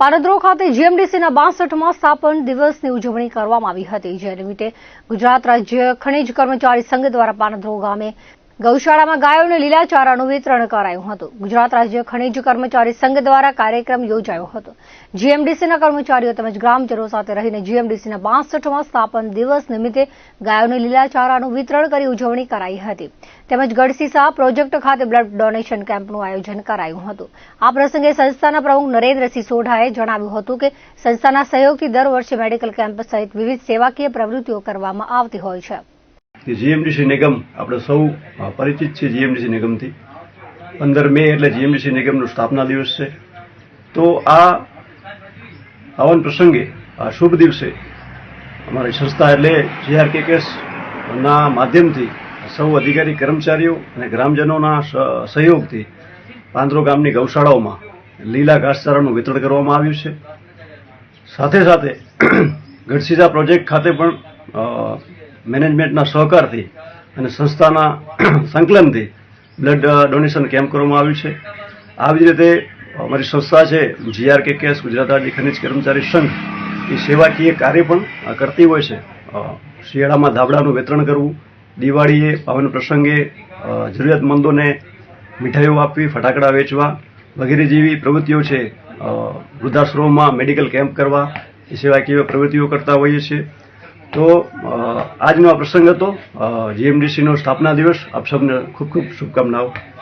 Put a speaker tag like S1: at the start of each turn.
S1: પારદ્રો ખાતે જીએમડીસીના બાસઠમાં સ્થાપન દિવસની ઉજવણી કરવામાં આવી હતી, જે નિમિત્તે ગુજરાત રાજ્ય ખનિજ કર્મચારી સંઘ દ્વારા પાનદ્રો ગામે ગૌશાળામાં ગાયોને લીલાચારાનું વિતરણ કરાયું હતું. ગુજરાત રાજ્ય ખનિજ કર્મચારી સંઘ દ્વારા કાર્યક્રમ યોજાયો હતો. જીએમડીસીના કર્મચારીઓ તેમજ ગ્રામજનો સાથે રહીને જીએમડીસીના બાસઠમાં સ્થાપન દિવસ નિમિત્તે ગાયોને લીલાચારાનું વિતરણ કરી ઉજવણી કરાઈ હતી. તેમજ ગઢસીસા પ્રોજેક્ટ ખાતે બ્લડ ડોનેશન કેમ્પનું આયોજન કરાયું હતું. આ પ્રસંગે સંસ્થાના પ્રમુખ નરેન્દ્રસિંહ સોઢાએ જણાવ્યું હતું કે સંસ્થાના સહયોગથી દર વર્ષે મેડિકલ કેમ્પ સહિત વિવિધ સેવાકીય પ્રવૃત્તિઓ કરવામાં આવતી હોય છે.
S2: જીએમડીસી નિગમ આપણે સૌ પરિચિત છીએ જીએમડીસી નિગમથી. પંદર મે એટલે જીએમડીસી નિગમનો સ્થાપના દિવસ છે. તો આ પાવન પ્રસંગે આ શુભ દિવસે અમારી સંસ્થા એટલે જીઆરકેકેસ ના માધ્યમથી સૌ અધિકારી કર્મચારીઓ અને ગ્રામજનોના સહયોગથી પાંદરો ગામની ગૌશાળાઓમાં લીલા ઘાસચારાનું વિતરણ કરવામાં આવ્યું છે. સાથે સાથે ગઢસીધા પ્રોજેક્ટ ખાતે પણ મેનેજમેન્ટના સહકારથી અને સંસ્થાના સંકલનથી બ્લડ ડોનેશન કેમ્પ કરવામાં આવ્યું છે. આવી જ રીતે અમારી સંસ્થા છે જીઆરકેકેએસ ગુજરાત રાજ્ય ખનિજ કર્મચારી સંઘ, એ સેવાકીય કાર્ય પણ કરતી હોય છે. શિયાળામાં ધાબળાનું વિતરણ કરવું દિવાળીએ, પાવન પ્રસંગે જરૂરિયાતમંદોને મીઠાઈઓ આપવી, ફટાકડા વેચવા, વગેરે જેવી પ્રવૃત્તિઓ છે વૃદ્ધાશ્રમમાં મેડિકલ કેમ્પ કરવા, એ સિવાય કેવી પ્રવૃત્તિઓ કરતા હોઈએ છીએ. તો આજનો આ પ્રસંગ હતો. જીએમડીસીનો સ્થાપના દિવસ. આપ સૌને ખૂબ ખૂબ શુભકામનાઓ.